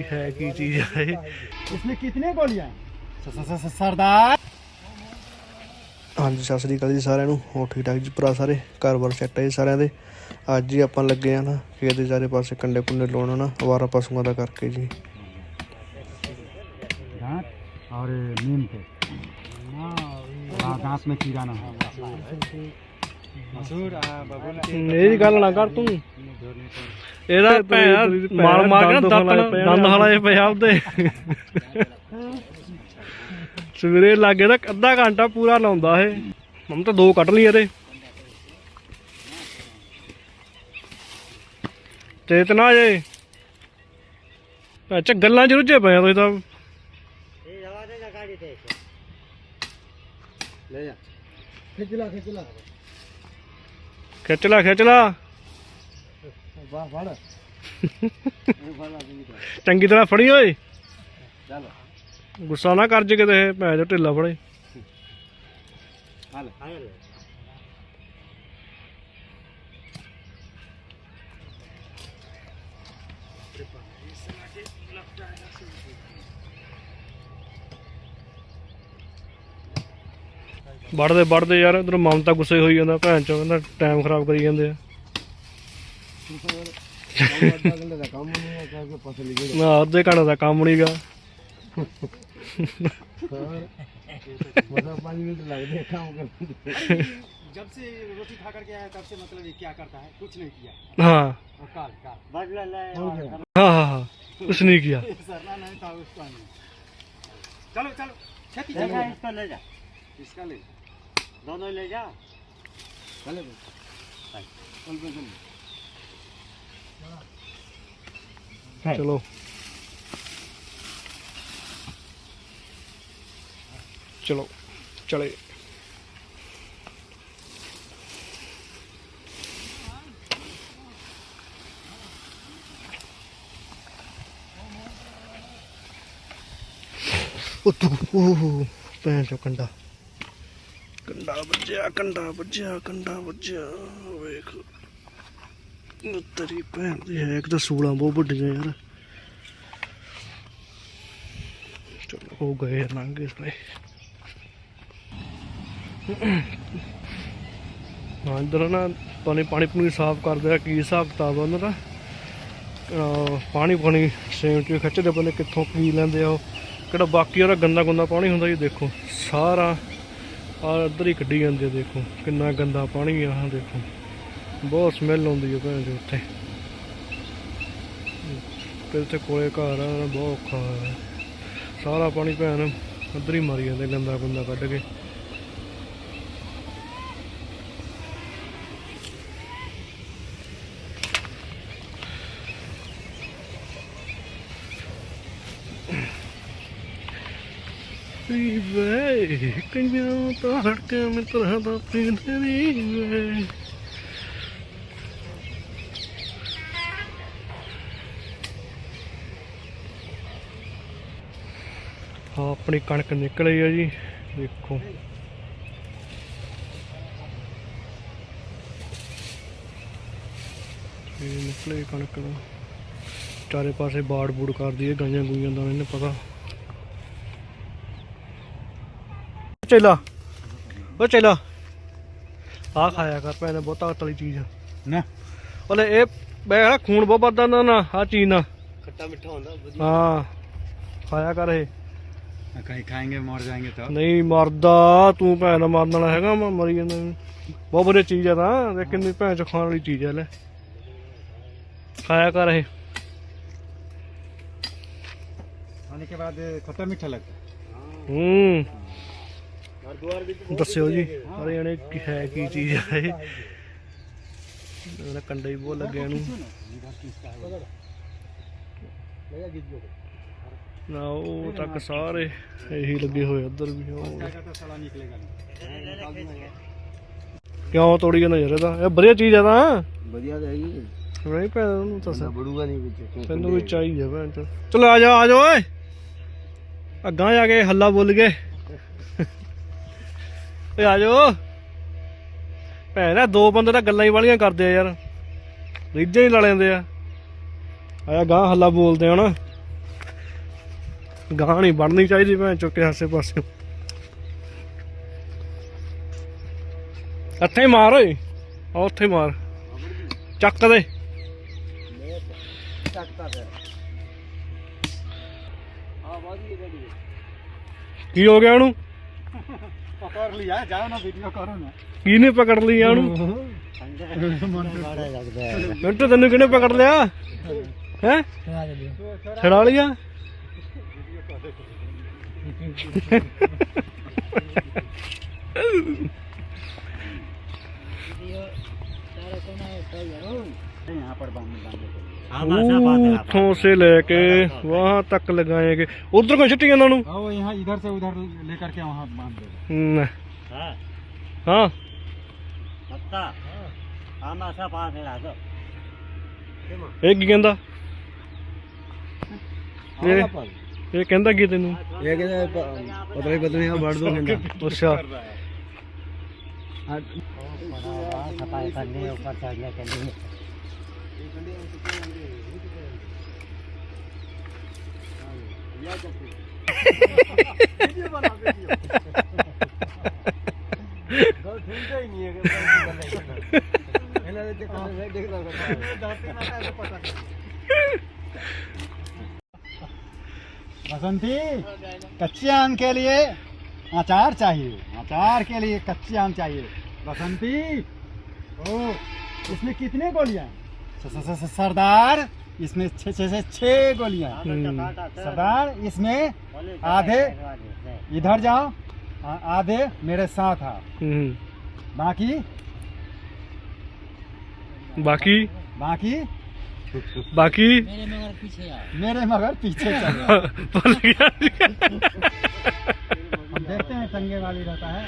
ਕੀ ਹੈ ਕੀ ਚੀਜ਼ ਆ ਇਹ इसमें कितने गोलियां स- स- स- सरदार ਹਾਂਜੀ ਸਤਿ ਸ੍ਰੀ ਅਕਾਲ ਜੀ ਸਾਰਿਆਂ ਨੂੰ ਹੋ ਠੀਕ ਠਾਕ ਜੀ ਭਰਾ ਸਾਰੇ ਘਰ-ਬਾਰ ਸੈੱਟ ਹੈ ਜੀ ਸਾਰਿਆਂ ਦੇ ਅੱਜ ਹੀ ਆਪਾਂ ਲੱਗੇ ਆ ਨਾ ਖੇਤ ਦੇ ਚਾਰੇ ਪਾਸੇ ਕੰਡੇ ਕੁੰਡੇ ਲਾਉਣ ਨਾ ਅਵਾਰਾ ਪਸ਼ੂਆਂ ਦਾ ਕਰਕੇ ਜੀ दांत और नीम के हाँ दांत में कीड़ा ना हो ਮੇਰੀ ਗੱਲ ਨਾ ਕਰ ਤੂੰ। ਇਹਦਾ ਭੈਣਾ ਮਾਲ ਮਾਰ ਕੇ ਨਾ ਦੰਦ ਹਾਲਾ ਜੇ ਪਿਆ ਉਹਦੇ। ਸਵੇਰੇ ਲੱਗੇ ਤਾਂ ਅੱਧਾ ਘੰਟਾ ਪੂਰਾ ਲਾਉਂਦਾ ਇਹ। ਮਮ ਤਾਂ ਦੋ ਕੱਢ ਲਈ ਇਹਦੇ। ਤੇ ਤਨਾ ਜੇ। ਅੱਛਾ ਗੱਲਾਂ ਚ ਰੁੱਝੇ ਪਏ ਤੁਸੀਂ ਤਾਂ। ਇਹ ਆਵਾਜ਼ ਜਗਾ ਦਿੱਤੇ ਲੈ ਜਾ। ਖਿੱਚ ਲਾ। वाह बड़ ਚੰਗੀ ਤਰ੍ਹਾਂ ਫੜੀ ਓਏ चलो ਗੁੱਸਾ ਨਾ ਕਰ ਜੇ ਕਿਤੇ ਇਹ ਭੈਣ ਜੋ ਢਿੱਲਾ ਫੜੇ हाल ਵੜਦੇ ਵੜਦੇ ਯਾਰ ਇਧਰ ਮਮਤਾ ਗੁੱਸੇ ਹੋਈ ਜਾਂਦਾ ਭੈਣ ਚੋ ਕਹਿੰਦਾ ਟਾਈਮ ਖਰਾਬ ਕਰੀ ਜਾਂਦੇ ਆ काम नहीं है क्या पसली गई ਨਾ ਅੱਧੇ ਘੰਟੇ ਦਾ ਕੰਮ ਨਹੀਂਗਾ मतलब पाँच मिनट लग गए काम करने जब से रोटी खा करके आया तब से मतलब ये क्या करता है कुछ नहीं किया ਹਾਂ और काल काल बदला ले ਹਾਂ ਹਾਂ ਹਾਂ ਕੁਛ ਨਹੀਂ ਕੀਤਾ सरना नहीं था उसका नहीं चलो चलो खेती चलो इसका ले जा इसका ले নইলে যা তাহলে চলো चलो चले ओ तू ओ भैन चो कंडा ਕੰਡਾ ਵੱਜਿਆ ਕੰਡਾ ਵੱਜਿਆ ਕੰਡਾ ਵੱਜਿਆ। ਵੇਖ ਤੇਰੀ ਭੈਣ ਦੀ ਹੈ, ਇੱਕ ਤਾਂ ਸੂਲਾਂ ਬਹੁਤ ਵੱਡੀਆਂ ਯਾਰ। ਚਲੋ ਹੋ ਗਏ ਲੰਘੇ ਸਾਰੇ। ਹਾਂ, ਇੱਧਰ ਨਾ ਪਾਣੀ ਪਾਣੀ ਪੂਣੀ ਸਾਫ਼ ਕਰਦੇ ਆ, ਕੀ ਹਿਸਾਬ ਕਿਤਾਬ ਉਹਨਾਂ ਦਾ? ਪਾਣੀ ਪਾਣੀ ਸੇਮ ਚ ਖਿੱਚਦੇ ਬੰਦੇ ਕਿੱਥੋਂ ਕੀ ਲੈਂਦੇ ਆ ਉਹ। ਕਿਹੜਾ ਬਾਕੀ ਉਹਦਾ ਗੰਦਾ ਗੁੰਦਾ ਪਾਣੀ ਹੁੰਦਾ ਜੀ, ਦੇਖੋ। ਸਾਰਾ ਆ ਇੱਧਰ ਹੀ ਕੱਢੀ ਜਾਂਦੇ ਆ, ਦੇਖੋ। ਕਿੰਨਾ ਗੰਦਾ ਪਾਣੀ ਆ, ਆਹ ਦੇਖੋ। ਬਹੁਤ ਸਮੈਲ ਆਉਂਦੀ ਹੈ ਭੈਣ ਦੇ ਉੱਥੇ। ਤੇ ਉੱਥੇ ਕੋਲੇ ਘਰ ਆ, ਬਹੁਤ ਔਖਾ ਸਾਰਾ ਪਾਣੀ ਭੈਣ ਇੱਧਰ ਹੀ ਮਾਰੀ ਜਾਂਦੇ ਗੰਦਾ ਗੁੰਦਾ ਕੱਢ ਕੇ। ਵੀ ਵੇ ਕੰਨਾਂ ਤਾਂ ਹੜਕੇ ਮਿੱਤਰਾਂ ਦਾ ਪੀਂਦੇ ਨਹੀਂ ਵੇ। ਹਾਂ ਆਪਣੀ ਕਣਕ ਨਿਕਲ ਆਈ ਆ ਜੀ, ਦੇਖੋ। ਇਹ ਨਿਕਲੇ ਕਣਕ ਦਾ ਚਾਰੇ ਪਾਸੇ ਬਾੜ ਬੂੜ ਕਰਦੀ ਹੈ ਗਾਈਆਂ ਗੂਈਆਂ ਦਾ ਇਹਨੇ ਪਤਾ। ਚੇਲਾ ਉਹ ਚੇਲਾ ਆ ਖਾਇਆ ਕਰ ਭੈਣੇ ਬਹੁਤ ਤਾਕਤ ਵਾਲੀ ਚੀਜ਼ ਆ ना ਉਹਲੇ ਇਹ ਮੈਂ ਕਿਹਾ ਖੂਨ ਬਹੁਤ ਵੱਧਦਾ ਨਾ ਨਾ ਆ ਚੀਜ਼ ਨਾ खट्टा मीठा होता ਹਾਂ ਖਾਇਆ ਕਰ ਇਹ कहीं खाएंगे मर जाएंगे तो ਨਹੀਂ ਮਰਦਾ ਤੂੰ ਭੈਣ ਦਾ ਮਰਨ ਵਾਲਾ ਹੈਗਾ ਮੈਂ ਮਰੀ ਜਾਂਦਾ ਬਹੁਤ ਵਧੀਆ ਚੀਜ਼ ਆ ਤਾਂ ਦੇਖ ਕਿੰਨੀ ਭੈਣ ਚ ਖਾਣ ਵਾਲੀ ਚੀਜ਼ ਆ ਲੈ ਖਾਇਆ ਕਰ ਇਹ खाने के बाद खट्टा मीठा लगता ਹੂੰ ਦੱਸਿਓ ਜੀ ਸਾਰੇ ਜਣੇ ਕੀ ਹੈ ਕੀ ਚੀਜ਼ ਹੈ ਇਹ? ਇਹਨਾਂ ਕੰਡੇ ਬਹੁਤ ਲੱਗੇ ਇਹਨੂੰ। ਨਾ ਉਹ ਤੱਕ ਸਾਰੇ ਇਹੀ ਲੱਗੇ ਹੋਏ ਉਧਰ ਵੀ ਕਿਉਂ ਤੋੜੀ ਜਾਂਦਾ ਯਾਰ ਇਹਦਾ? ਇਹ ਵਧੀਆ ਚੀਜ਼ ਆ ਤਾਂ। ਵਧੀਆ ਤਾਂ ਹੈਗੀ ਨਹੀਂ ਪੈ ਉਹਨੂੰ ਤਾਂ ਸਾ ਨਹੀਂ ਵਿੱਚ ਤੈਨੂੰ ਵੀ ਚਾਹੀਦਾ ਭੈਣ ਚਲ ਆ ਜਾ ਆ ਜਾ ਓਏ। ਅੱਗਾ ਜਾ ਕੇ ਹੱਲਾ ਬੋਲ ਗਏ। ਓਏ ਆ ਜਾਓ। ਭੈਣ ਆ, ਦੋ ਬੰਦੇ ਤਾਂ ਗੱਲਾਂ ਹੀ ਵਾਲੀਆਂ ਕਰਦੇ ਆ ਯਾਰ। ਰੀਝਾਂ ਹੀ ਲਾ ਲੈਂਦੇ ਆ। ਆਇਆ ਗਾਂ ਹੱਲਾ ਬੋਲਦੇ ਹੁਣ ਗਾਂ ਨਹੀਂ ਬਣਨੀ ਚਾਹੀਦੀ ਭੈਣ ਚੁੱਕੇ ਆਸੇ ਪਾਸੇ। ਇੱਥੇ ਮਾਰ ਓਏ। ਆ ਉੱਥੇ ਮਾਰ। ਚੱਕ ਦੇ। ਚੱਕਦਾ ਫਿਰ ਆ ਬਾਜੀ ਗੜੀ ਕੀ ਹੋ ਗਿਆ ਉਹਨੂੰ? ਪਕੜ ਲਿਆ ਜਾਓ ਨਾ ਵੀਡੀਓ ਕਰੋ ਨਾ। ਕੀ ਨੇ ਪਕੜ ਲਈ ਆ ਉਹਨੂੰ? ਮਾੜਾ ਲੱਗਦਾ ਹੈ ਮਿੰਟੂ ਤੈਨੂੰ ਕਿਹਨੇ ਪਕੜ ਲਿਆ? ਹੈ? ਛੜਾ ਲਿਆ? यहाँ पर बांध बांध ਉੱਥੋਂ ਸੇ ਲੈ ਕੇ ਵਹਾਂ ਤੱਕ ਲਗਾਏਗੇ ਉਧਰ ਕੋਈ ਛੱਟੀ ਇਹਨਾਂ ਨੂੰ हाँ वो यहाँ इधर से उधर लेकर के वहाँ बांध दो ਹਮ, हाँ ਹਾਂ पक्का हम ऐसा पास है राजो ਇਹ ਕੀ ਕਹਿੰਦਾ ਇਹ ਇਹ ਕਹਿੰਦਾ ਕੀ ਤੈਨੂੰ ये कहते पता नहीं पता नहीं यहाँ बढ़ दो कहता ਅੱਛਾ सफाई करने ऊपर चढ़ने के लिए बसंती, कच्चे आम के लिए अचार चाहिए। अचार के लिए कच्चे आम चाहिए। बसंती, ओ, इसमें कितने गोलियाँ सरदार इसमें छः गोलियाँ। से सरदार इसमें आधे इधर जाओ। आधे मेरे साथ आओ हम्म। बाकी? बाकी? बाकी? बाकी? मेरे मगर पीछे मेरे मगर पीछे हम देखते हैं टंगे वाली रहता है।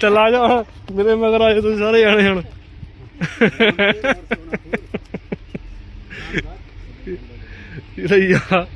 चला जाओ मेरे मगर आए तो सारे आने ਜਾਣੇ ਹੁਣ ਰਹੀ ਆ